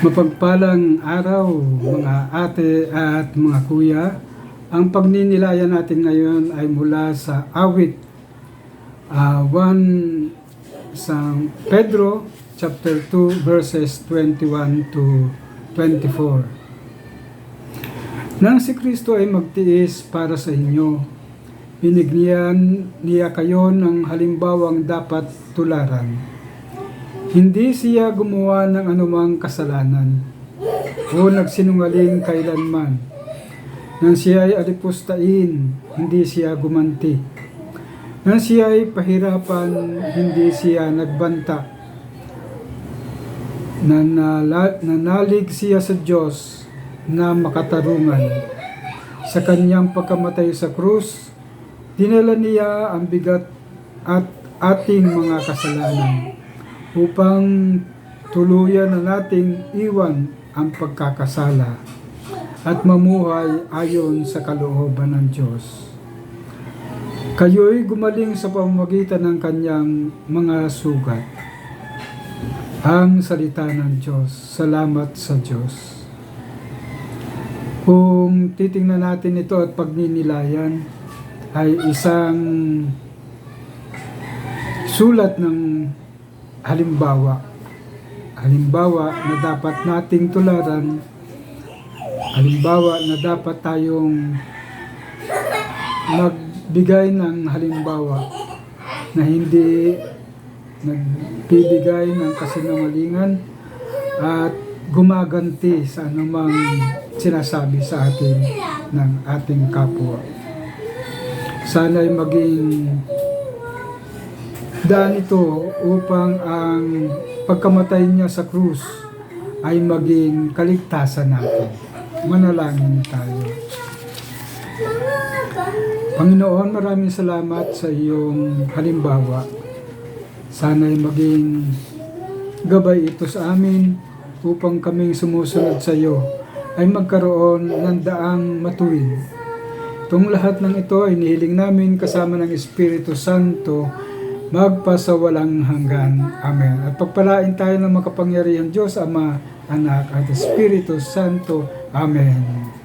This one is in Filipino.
Mapagpalang araw mga ate at mga kuya. Ang pagninilayan natin ngayon ay mula sa awit ah, 1 sa Pedro chapter 2 verses 21 to 24. Nang si Kristo ay magtiis para sa inyo, binigyan niya kayo ng halimbawang dapat tularan. Hindi siya gumawa ng anumang kasalanan o nagsinungaling kailanman. Nang siya ay alipustain, hindi siya gumanti. Nang siya ay pahirapan, hindi siya nagbanta. Nanala, nanalig siya sa Diyos na makatarungan. Sa kanyang pagkamatay sa krus, dinala niya ang bigat at ating mga kasalanan upang tuluyan na nating iwan ang pagkakasala at mamuhay ayon sa kalooban ng Diyos. Kayo'y gumaling sa pamamagitan ng kanyang mga sugat. Ang salita ng Diyos. Salamat sa Diyos. Kung titingnan natin ito at pagninilayan, ay isang sulat ng halimbawa. Halimbawa na dapat nating tularan. Halimbawa na dapat tayong magbigay ng halimbawa na hindi nagbibigay ng kasinungalingan at gumaganti sa anumang sinasabi sa atin ng ating kapwa. Sana'y maging daan ito upang ang pagkamatay niya sa krus ay maging kaligtasan natin. Manalangin tayo. Panginoon, maraming salamat sa iyong halimbawa. Sana'y maging gabay ito sa amin upang kaming sumusunod sa iyo ay magkaroon ng daang matuwid. Itong lahat ng ito ay nihiling namin kasama ng Espiritu Santo magpasawalang hanggan. Amen. At pagpalain tayo ng makapangyarihan Diyos, Ama, Anak, at Espiritu Santo. Amen.